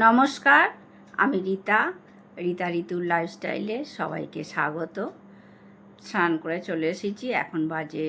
নমস্কার, আমি রীতা রীতা ঋতুর লাইফস্টাইলে সবাইকে স্বাগত। স্নান করে চলে এসেছি, এখন বাজে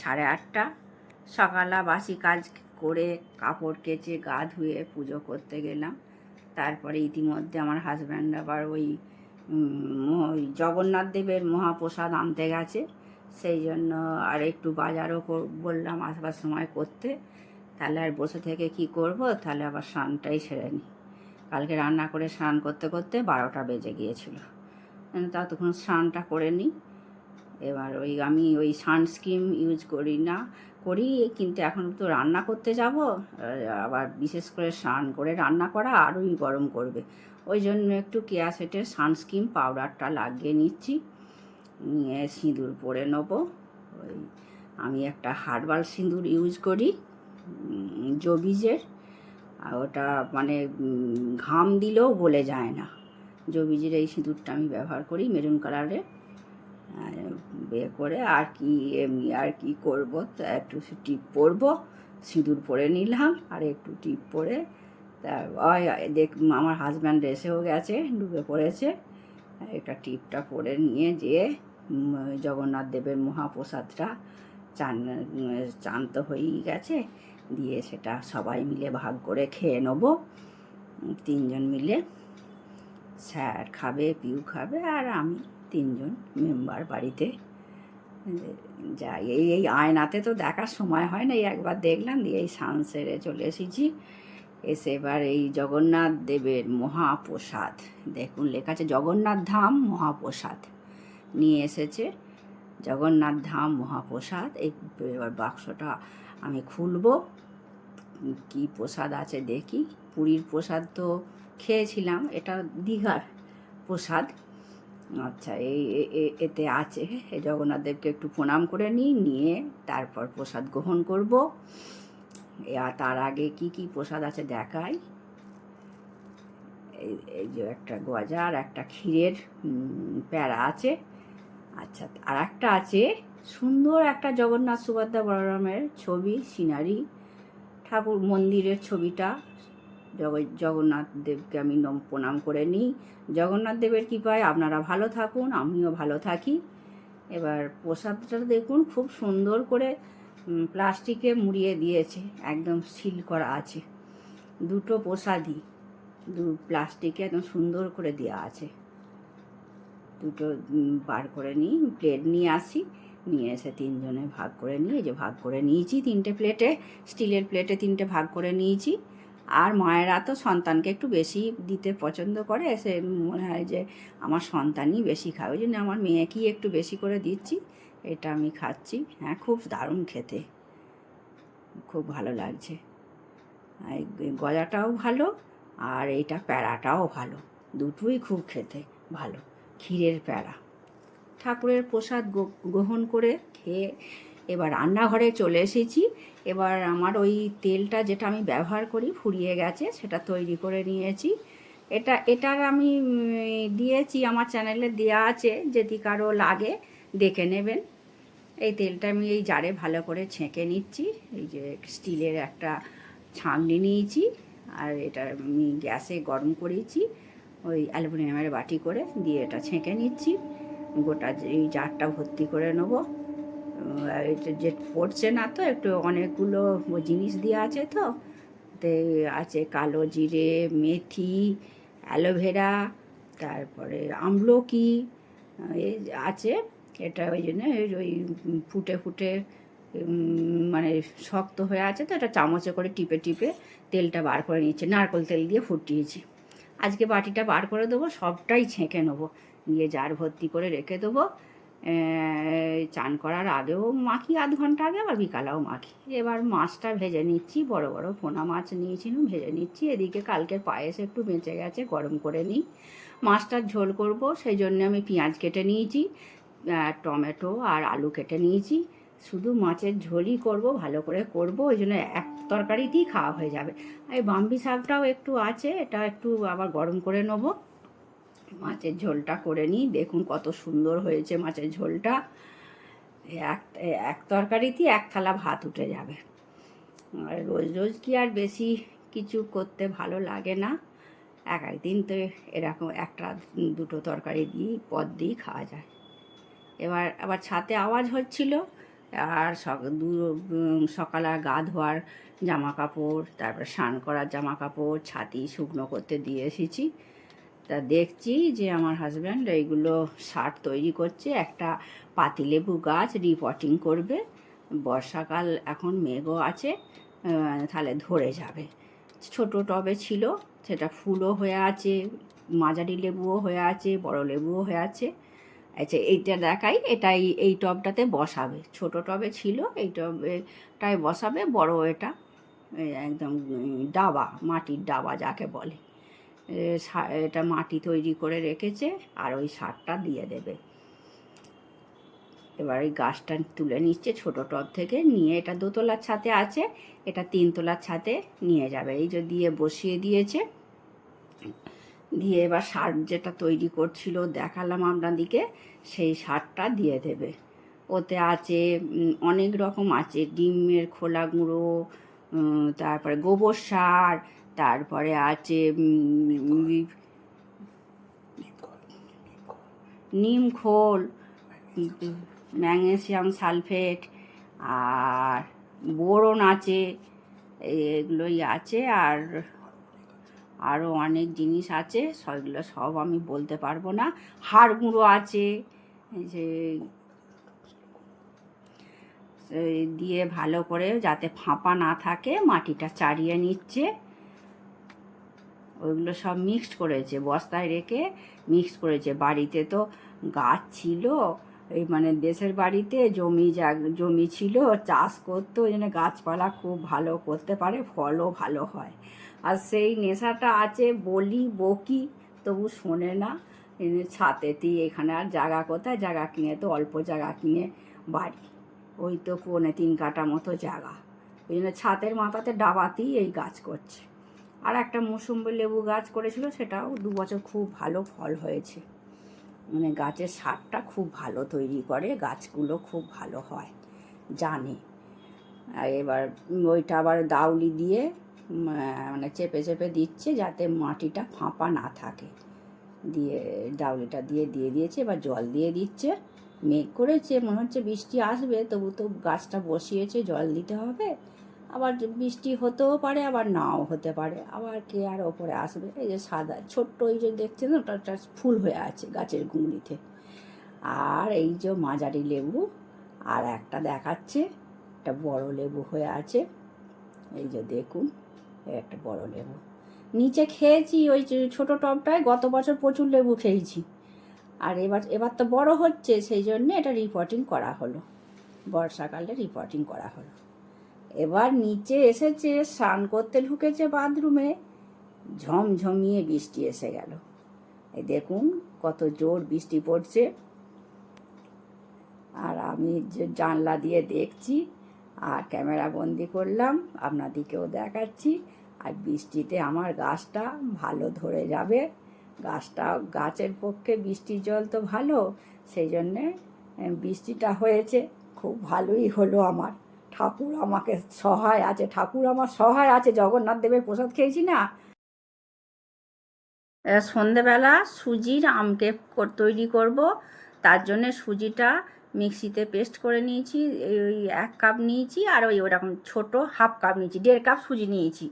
সাড়ে আটটা। সকালা বাসি কাজ করে কাপড় কেচে গা ধুয়ে পুজো করতে গেলাম। তারপরে ইতিমধ্যে আমার হাজব্যান্ড আবার ওই ওই জগন্নাথ দেবের মহাপ্রসাদ আনতে গেছে। সেই জন্য আর একটু বাজারও বললাম, আসবার সময় করতে। তাহলে আর বসে থেকে কি করব? তাহলে আবার স্নানটাই সেরে নিই কালকে রান্না করে স্নান করতে করতে বারোটা বেজে গিয়েছিল। আমি ততক্ষণ স্নানটা করে নিই। এবার ওই আমি ওই সানস্ক্রিন ইউজ করি না, করি, কিন্তু এখন তো রান্না করতে যাব। আবার বিশেষ করে স্নান করে রান্না করা আরোই গরম করবে। ওই জন্য একটু কেয়া সেটের সানস্ক্রিন পাউডারটা লাগিয়ে নিচ্ছি। নিয়ে সিঁদুর পরে নেব। ওই আমি একটা হার্বাল সিঁদুর ইউজ করি জবিজের। আর ওটা মানে ঘাম দিলেও গলে যায় না। জবিজের এই সিঁদুরটা আমি ব্যবহার করি মেরুন কালারে। বিয়ে করে আর কি, এমনি আর কি করব, তা একটু টিপ পরবো, সিঁদুর পরে নিলাম, আর একটু টিপ পরে দেখ, আমার হাজব্যান্ড এসেও গেছে, ডুবে পড়েছে। একটা টিপটা পরে নিয়ে যেয়ে জগন্নাথ দেবের মহাপ্রসাদটা চান চান তো হয়েই গেছে। দিয়ে সেটা সবাই মিলে ভাগ করে খেয়ে নেব। তিনজন মিলে স্যার খাবে, পিউ খাবে, আর আমি তিনজন মেম্বার বাড়িতে যাই। এই এই আয়নাতে তো দেখার সময় হয় না, এই একবার দেখলাম দিয়ে এই সান সেরে চলে এসেছি। এসে এবার এই জগন্নাথ দেবের মহাপ্রসাদ, দেখুন লেখা আছে জগন্নাথ ধাম মহাপ্রসাদ নিয়ে এসেছে। জগন্নাথ ধাম মহাপ্রসাদ, এই এবার বাক্সটা আমি খুলবো। কি প্রসাদ আছে দেখি। পুরীর প্রসাদ তো খেয়েছিলাম, এটা দীঘার প্রসাদ। আচ্ছা এই এতে আছে। জগন্নাথ দেবকে একটু প্রণাম করে নিই, নিয়ে তারপর প্রসাদ গ্রহণ করব। তার আগে কি কি প্রসাদ আছে দেখাই। এই যে একটা গজা আর একটা ক্ষীরের প্যারা আছে। আচ্ছা আর একটা আছে। সুন্দর একটা জগন্নাথ সুভদ্রা বলরামের ছবি, সিনারি, ঠাকুর মন্দিরের ছবিটা। জগ, জগন্নাথ দেবকে আমি প্রণাম করে নিই। জগন্নাথ দেবের কৃপায় আপনারা ভালো থাকুন, আমিও ভালো থাকি। এবার প্রসাদটা দেখুন, খুব সুন্দর করে প্লাস্টিকে মুড়িয়ে দিয়েছে, একদম সিল করা আছে। দুটো প্রসাদই, দু প্লাস্টিকে একদম সুন্দর করে দেওয়া আছে। দুটো বার করে নিই, প্লেট নিয়ে আসি। নিয়ে এসে তিনজনে ভাগ করে নিয়ে যে ভাগ করে নিয়েছি তিনটে প্লেটে, স্টিলের প্লেটে তিনটে ভাগ করে নিয়েছি। আর মায়েরা তো সন্তানকে একটু বেশি দিতে পছন্দ করে, সে মনে হয় যে আমার সন্তানই বেশি খায়। ওই জন্য আমার মেয়েকেই একটু বেশি করে দিচ্ছি, এটা আমি খাচ্ছি। হ্যাঁ খুব দারুণ খেতে। খুব ভালো লাগছে। গজাটাও ভালো, আর এইটা প্যাড়াটাও ভালো। দুটোই খুব খেতে ভালো, ক্ষীরের প্যাড়া ঠাকুরের প্রসাদ গ্রহণ করে খেয়ে এবার রান্নাঘরে চলে এসেছি। এবার আমার ওই তেলটা যেটা আমি ব্যবহার করি ফুরিয়ে গেছে, সেটা তৈরি করে নিয়েছি। এটা, এটার আমি দিয়েছি, আমার চ্যানেলে দেওয়া আছে, যদি কারও লাগে দেখে নেবেন। এই তেলটা আমি এই জারে ভালো করে ছেঁকে নিচ্ছি। এই যে স্টিলের একটা ছাঁকনি নিয়েছি, আর এটা আমি গ্যাসে গরম করেছি। ওই অ্যালুমিনিয়ামের বাটি করে দিয়ে এটা ছেঁকে নিচ্ছি। গোটা যে- এই জারটা ভর্তি করে নেব। যে পড়ছে না তো, একটু অনেকগুলো জিনিস দেওয়া আছে তো। আছে কালো জিরে, মেথি, অ্যালোভেরা, তারপরে আমলকি এই আছে। এটা ওই জন্য ওই- ওই ফুটে ফুটে মানে শক্ত হয়ে আছে তো, এটা চামচে করে টিপে টিপে তেলটা বার করে নিচ্ছে নারকোল তেল দিয়ে ফুটিয়েছি। আজকে বাটিটা বার করে দেবো, সবটাই ছেঁকে নেব। দিয়ে জার ভর্তি করে রেখে দেবো। চান করার আগেও মাখি আধ ঘণ্টা আগে, আবার বিকালেও মাখি। এবার মাছটা ভেজে নিচ্ছি, বড় বড় পোনা মাছ নিয়েছিলাম, ভেজে নিচ্ছি। এদিকে কালকের পায়েস একটু বেঁচে গেছে, গরম করে নিই। মাছটার ঝোল করব, সেই জন্য আমি পেঁয়াজ কেটে নিয়েছি টমেটো আর আলু কেটে নিয়েছি। শুধু মাছের ঝোলই করব, ভালো করে করব, ওই জন্য এক তরকারিতেই খাওয়া হয়ে যাবে। এই বাম্বি শাকটাও একটু আছে, এটা একটু আবার গরম করে নেব। মাছের ঝোলটা করে নিই। দেখুন কত সুন্দর হয়েছে মাছের ঝোলটা। এক এক তরকারিতেই এক থালা ভাত উঠে যাবে। আর রোজ রোজ কি আর বেশি কিছু করতে ভালো লাগে না। এক একদিন তো এরকম একটা, দুটো তরকারি দিয়েই পদ দিয়েই খাওয়া যায়। এবার, আবার ছাতে আওয়াজ হচ্ছিল। আর দু, সকালে গা ধোয়ার জামা কাপড় তারপর স্নান করার জামা কাপড় ছাতি শুকনো করতে দিয়ে এসেছি। তা দেখছি যে আমার হাজব্যান্ড এইগুলো সার তৈরি করছে। একটা পাতিলেবু গাছ রিপোর্টিং করবে। বর্ষাকাল এখন মেঘও আছে তাহলে ধরে যাবে। ছোট টবে ছিল, সেটা ফুলও হয়ে আছে, মাঝারি লেবুও হয়ে আছে, বড় লেবুও হয়ে আছে। আচ্ছা এইটা দেখাই, এটাই এই টবটাতে বসাবে। ছোট টবে ছিল, এই টবেটাই বসাবে, বড় এটা একদম ডাবা, মাটির ডাবা যাকে বলে। এটা মাটি তৈরি করে রেখেছে আর ওই সারটা দিয়ে দেবে। এবার ওই গাছটা তুলে নিচ্ছে ছোট টব থেকে, নিয়ে এটা দোতলার ছাতে আছে, এটা তিনতলার ছাতে নিয়ে যাবে। এই যে দিয়ে বসিয়ে দিয়েছে, দিয়ে এবার সার যেটা তৈরি করছিল দেখালাম আপনাদিকে, সেই সারটা দিয়ে দেবে। ওতে আছে অনেক রকম আছে, ডিমের খোলা গুঁড়ো তারপরে গোবর সার তারপরে আছে নিম খোল, ম্যাগনেসিয়াম সালফেট, আর বোরন আছে, এগুলোই আছে, আর আরও অনেক জিনিস আছে, সেগুলো সব আমি বলতে পারব না। হাড় গুঁড়ো আছে যে দিয়ে ভালো করে যাতে ফাঁপা না থাকে, মাটিটা চাড়িয়ে নিচ্ছে। ওইগুলো সব মিক্সড করেছে, বস্তায় রেখে মিক্সড করেছে। বাড়িতে তো গাছ ছিল, এই মানে দেশের বাড়িতে জমি জমি ছিল, চাষ করতো ওই জন্য গাছপালা খুব ভালো করতে পারে, ফলও ভালো হয়। আর সেই নেশাটা আছে বলি, বকি, তবু শোনে না। ছাতেতেই এখানে আর জায়গা কোথায়? জায়গা কিনে তো অল্প জায়গা কিনে বাড়ি। ওই তো পৌনে তিন কাটা মতো জায়গা। ওই জন্য ছাতের মাথাতে ডাবাতেই এই গাছ করছে। আর একটা মৌসুম্বি লেবু গাছ করেছিল, সেটাও দু বছর খুব ভালো ফল হয়েছে। মানে গাছের সারটা খুব ভালো তৈরি করে, গাছগুলো খুব ভালো হয়, জানে। এবার ওইটা আবার দাউলি দিয়ে মানে চেপে চেপে দিচ্ছে যাতে মাটিটা ফাঁপা না থাকে। দিয়ে ডাউলিটা দিয়ে দিয়ে দিয়েছে, এবার জল দিয়ে দিচ্ছে। মেঘ করেছে, মনে হচ্ছে বৃষ্টি আসবে, তবু তো গাছটা বসিয়েছে, জল দিতে হবে। আবার বৃষ্টি হতেও পারে, আবার নাও হতে পারে। আবার কে আর ওপরে আসবে? এই যে সাদা, ছোট্ট এই যে দেখছেন ওটা ওটা ফুল হয়ে আছে গাছের গুঁড়িতে। আর এই যে মাঝারি লেবু, আর একটা দেখাচ্ছে, একটা বড় লেবু হয়ে আছে। এই যে দেখুন একটা বড় লেবু। নিচে খেয়েছি ওই ছোটো টবটায়, গত বছর প্রচুর লেবু খেয়েছি। আর এবার এবার তো বড় হচ্ছে, সেই জন্য এটা রিপোর্টিং করা হলো। বর্ষাকালে রিপোর্টিং করা হলো। এবার নিচে এসেছে, স্নান করতে ঢুকেছে বাথরুমে। ঝমঝমিয়ে বৃষ্টি এসে গেল। এই দেখুন কত জোর বৃষ্টি পড়ছে। আর আমি জানলা দিয়ে দেখছি, আর ক্যামেরা বন্দি করলাম আপনাদিকেও দেখাচ্ছি। আর বৃষ্টিতে আমার গাছটা ভালো ধরে যাবে। গাছটা গাছের পক্ষে বৃষ্টির জল তো ভালো, সেই জন্যে বৃষ্টিটা হয়েছে। খুব ভালোই হলো আমার। ঠাকুর আমাকে সহায় আছে, ঠাকুর আমার সহায় আছে, জগন্নাথ দেবের প্রসাদ খেয়েছি না? সন্ধেবেলা সুজির আমকে তৈরি করব, তার জন্য সুজিটা মিক্সিতে পেস্ট করে নিয়েছি ওই এক কাপ নিয়েছি আর ওই ওরকম ছোট হাফ কাপ নিয়েছি, দেড় কাপ সুজি নিয়েছি।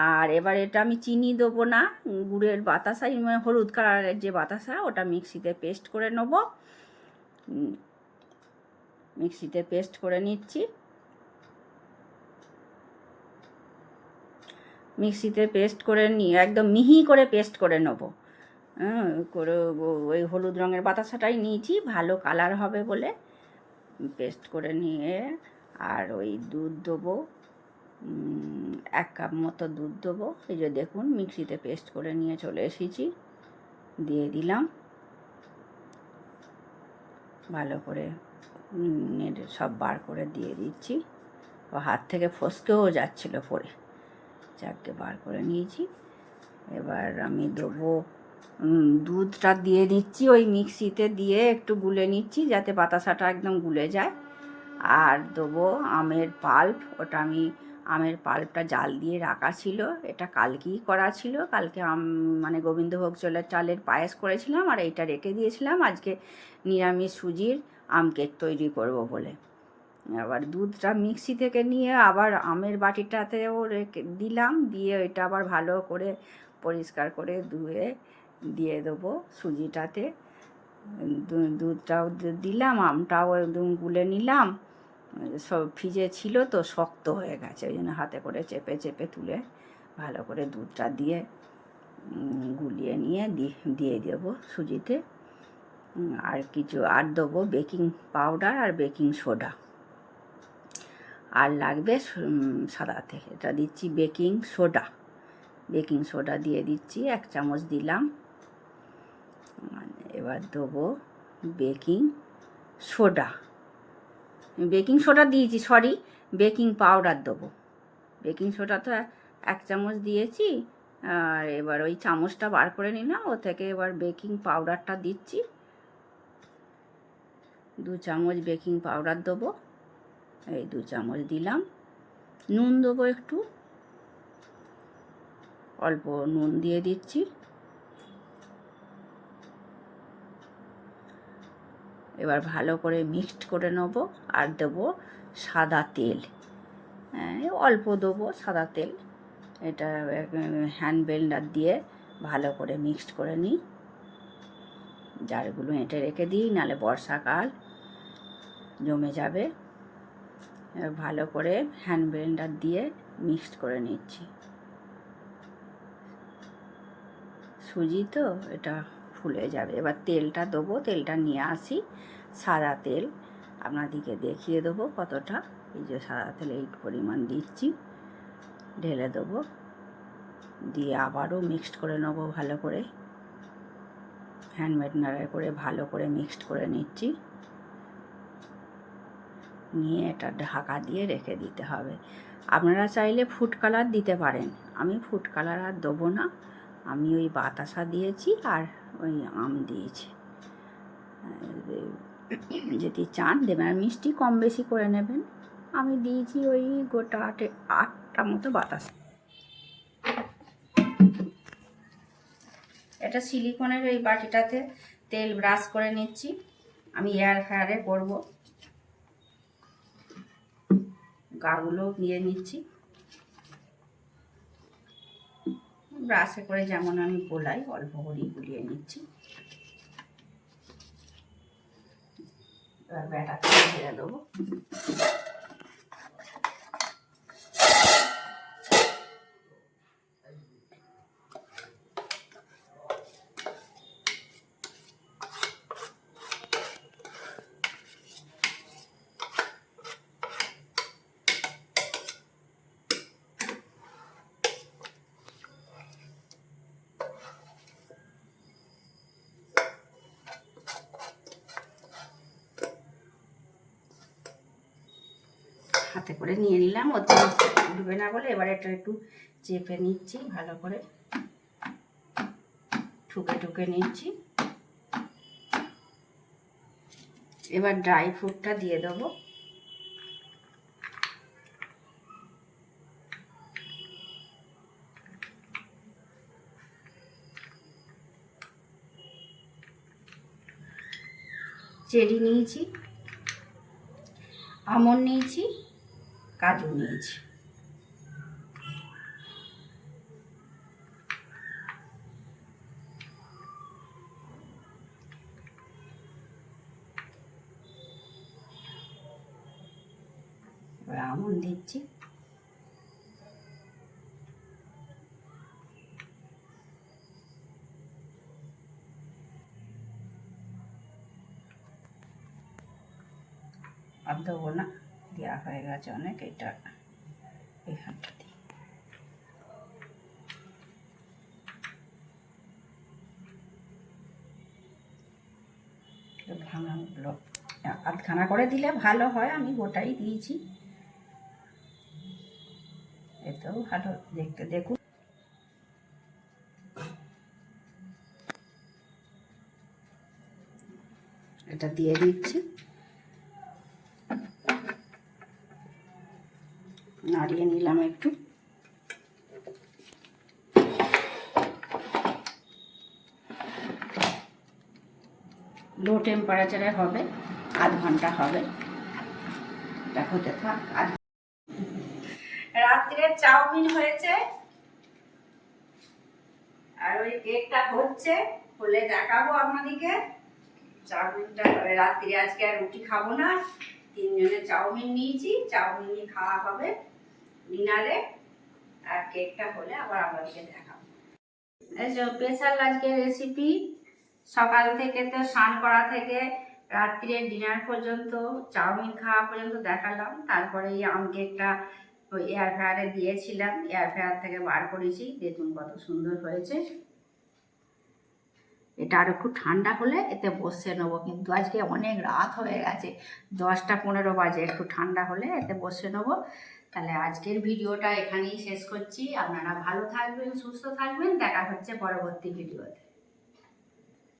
আর এবার এটা আমি চিনি দেবো না, গুড়ের বাতাসা মানে হলুদ কালারের যে বাতাসা, ওটা মিক্সিতে পেস্ট করে নেব। মিক্সিতে পেস্ট করে নিচ্ছি। মিক্সিতে পেস্ট করে নিয়ে একদম মিহি করে পেস্ট করে নেব। হ্যাঁ করে ওই হলুদ রঙের বাতাসাটাই নিয়েছি, ভালো কালার হবে বলে পেস্ট করে নিয়ে আর ওই দুধ দেবো এক কাপ মতো দুধ দেবো। এই যে দেখুন, মিক্সিতে পেস্ট করে নিয়ে চলে এসেছি, দিয়ে দিলাম। ভালো করে সব বার করে দিয়ে দিচ্ছি। হাত থেকে ফসকেও যাচ্ছিল পরে। চারটে বার করে নিয়েছি। এবার আমি দেবো দুধটা দিয়ে দিচ্ছি ওই মিক্সিতে দিয়ে একটু গুলে নিচ্ছি যাতে বাতাসাটা একদম গুলে যায়। আর দেবো আমের পাল্প, ওটা আমি, আমের পাল্পটা জাল দিয়ে রাখা ছিল, এটা কালকেই করা ছিল। কালকে আম মানে গোবিন্দভোগ চলের চালের পায়েস করেছিলাম আর এইটা রেখে দিয়েছিলাম। আজকে নিরামিষ সুজির আম কেক তৈরি করব বলে। আবার দুধটা মিক্সি থেকে নিয়ে আবার আমের বাটিটাতেও রেখে দিলাম, দিয়ে এটা আবার ভালো করে পরিষ্কার করে ধুয়ে দিয়ে দেবো সুজিটাতে। দুধটাও দিলাম, আমটাও একদম গুলে নিলাম। সব ফ্রিজে ছিল তো শক্ত হয়ে গেছে, ওই জন্য হাতে করে চেপে চেপে তুলে ভালো করে দুধটা দিয়ে গুলিয়ে নিয়ে দিয়ে দেবো সুজিতে। আর কিছু, আর দেবো বেকিং পাউডার আর বেকিং সোডা। আর লাগবে উম, সাদাতে এটা দিচ্ছি বেকিং সোডা। বেকিং সোডা দিয়ে দিচ্ছি এক চামচ দিলাম। এবার দেবো বেকিং সোডা। বেকিং সোডা দিয়েছি সরি বেকিং পাউডার দেবো। বেকিং সোডা তো এক চামচ দিয়েছি আর এবার ওই চামচটা বার করে নিলাম ও থেকে এবার বেকিং পাউডারটা দিচ্ছি। দু চামচ বেকিং পাউডার দেবো। এই দু চামচ দিলাম। নুন দেবো একটু। অল্প নুন দিয়ে দিচ্ছি। এবার ভালো করে মিক্সড করে নেব আর দেবো সাদা তেল। হ্যাঁ, অল্প দেবো সাদা তেল। এটা হ্যান্ড ব্লেন্ডার দিয়ে ভালো করে মিক্সড করে নিই। জারগুলো এঁটে রেখে দিই নালে বর্ষাকাল জমে যাবে। ভালো করে হ্যান্ড ব্লেন্ডার দিয়ে মিক্সড করে নিচ্ছি। সুজি তো, এটা ফুলে যাবে। এবার তেলটা দেবো, তেলটা নিয়ে আসি সাদা তেল। আপনাদেরকে দেখিয়ে দেবো কতটা। এই যে সাদা তেল এই পরিমাণ দিচ্ছি, ঢেলে দেবো। দিয়ে আবারও মিক্সড করে নেব ভালো করে। হ্যান্ড মেটনারে করে ভালো করে মিক্সড করে নিচ্ছি। নিয়ে এটা ঢাকা দিয়ে রেখে দিতে হবে। আপনারা চাইলে ফুড কালার দিতে পারেন। আমি ফুড কালার আর দেবো না। আমি ওই বাতাসা দিয়েছি আর ওই আম দিয়েছি। যদি চান দেবেন আর মিষ্টি কম বেশি করে নেবেন। আমি দিয়েছি ওই গোটা আটে, আটটা মতো বাতাসা। এটা সিলিকনের ওই বাটিটাতে তেল ব্রাশ করে নিচ্ছি। আমি এয়ার ফ্রায়ারে করব। গাগুলো নিয়ে নিচ্ছি। ব্রাশে করে যেমন আমি গোলাই, অল্প করেই গুলিয়ে নিচ্ছি। এবার ব্যাটাতে ঢেলে দেবো। হাতে করে নিয়ে নিলাম ওতে উঠবে না বলে এবার এটা একটু চেপে নিচ্ছি, ভালো করে ঠুকে ঠুকে নিচ্ছি। এবার ড্রাই ফ্রুটটা দিয়ে দেবো। চেরি নিয়েছি, আমন নিয়েছি। কাজু নিয়েছি এবার আমন দিচ্ছি আর দেবো না দেওয়া হয়ে গেছে অনেক, এটা এখানটা দিই। ভাঙাগুলো আধখানা করে দিলে ভালো হয়, আমি গোটাই দিয়েছি। এতেও ভালো, দেখতে দেখুন। এটা দিয়ে দিচ্ছি নাড়িয়ে নিলাম দিলাম একটু। লো টেম্পারেচারে হবে, আধ ঘণ্টা হবে। এটা হতে রাত্রে চাউমিন হয়েছে। আর ওই কেকটা হচ্ছে, হলে দেখাবো আপনাদেরকে। চাউমিনটা রাত্রে আজকে আর রুটি খাব না। তিনজনে চাউমিন নিয়েছি, চাউমিনই খাওয়া হবে। ডিনারে আর কেকটা হলে আবার আপনাদেরকে দেখাবো। এই যে স্পেশাল আজকে রেসিপি সকাল থেকে তো স্নান করা থেকে রাত্রে ডিনার পর্যন্ত, চাউমিন খাওয়া পর্যন্ত দেখালাম। তারপরে এই আম কেকটা এয়ার ফ্রায়ারে দিয়েছিলাম। এয়ার ফ্রায়ার থেকে বার করেছি। দেখুন কত সুন্দর হয়েছে। এটা আর একটু ঠান্ডা হলে এতে বসে নেব। কিন্তু আজকে অনেক রাত হয়ে গেছে। দশটা পনেরো বাজে। একটু ঠান্ডা হলে এতে বসে নেব। তাহলে আজকের ভিডিওটা এখানেই শেষ করছি। আপনারা ভালো থাকবেন, সুস্থ থাকবেন। দেখা হচ্ছে পরবর্তী ভিডিওতে।